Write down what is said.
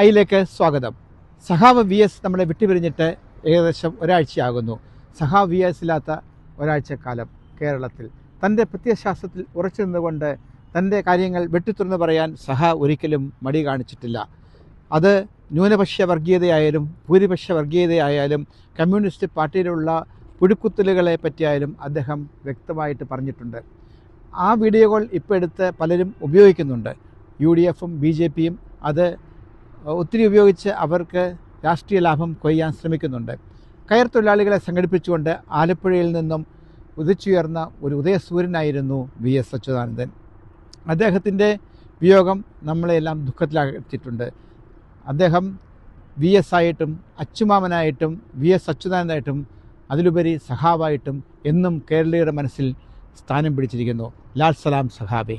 ഐയിലേക്ക് സ്വാഗതം. സഹാവ് V S നമ്മളെ വിട്ടുപിരിഞ്ഞിട്ട് ഏകദേശം ഒരാഴ്ചയാകുന്നു. സഹാവ് വി എസ് ഇല്ലാത്ത ഒരാഴ്ചക്കാലം കേരളത്തിൽ. തന്റെ പ്രത്യയശാസ്ത്രത്തിൽ ഉറച്ചു നിന്നുകൊണ്ട് തന്റെ കാര്യങ്ങൾ വെട്ടിത്തുറന്ന് പറയാൻ സഹ ഒരിക്കലും മടി കാണിച്ചിട്ടില്ല. അത് ന്യൂനപക്ഷ വർഗീയതയായാലും ഭൂരിപക്ഷ വർഗീയതയായാലും കമ്മ്യൂണിസ്റ്റ് പാർട്ടിയിലുള്ള പുഴുക്കുത്തലുകളെ പറ്റിയായാലും അദ്ദേഹം വ്യക്തമായിട്ട് പറഞ്ഞിട്ടുണ്ട്. ആ വീഡിയോകൾ ഇപ്പോൾ എടുത്ത് പലരും ഉപയോഗിക്കുന്നുണ്ട്. യു ഡി എഫും ബി ജെ പിയും അത് ഒത്തിരി ഉപയോഗിച്ച് അവർക്ക് രാഷ്ട്രീയ ലാഭം കൊയ്യാൻ ശ്രമിക്കുന്നുണ്ട്. കയർ തൊഴിലാളികളെ സംഘടിപ്പിച്ചുകൊണ്ട് ആലപ്പുഴയിൽ നിന്നും ഉദിച്ചുയർന്ന ഒരു ഉദയസൂര്യനായിരുന്നു വി എസ് അച്യുതാനന്ദൻ. അദ്ദേഹത്തിന്റെ വിയോഗം നമ്മളെല്ലാം ദുഃഖത്തിലാക്കിയിട്ടുണ്ട് അദ്ദേഹം വി എസ് ആയിട്ടും അച്ചുമാമനായിട്ടും വി എസ് അച്യുതാനന്ദായിട്ടും അതിലുപരി സഹാബായിട്ടും എന്നും കേരളീയരുടെ മനസ്സിൽ സ്ഥാനം പിടിച്ചിരിക്കുന്നു. ലാൽ സലാം സഹാബെ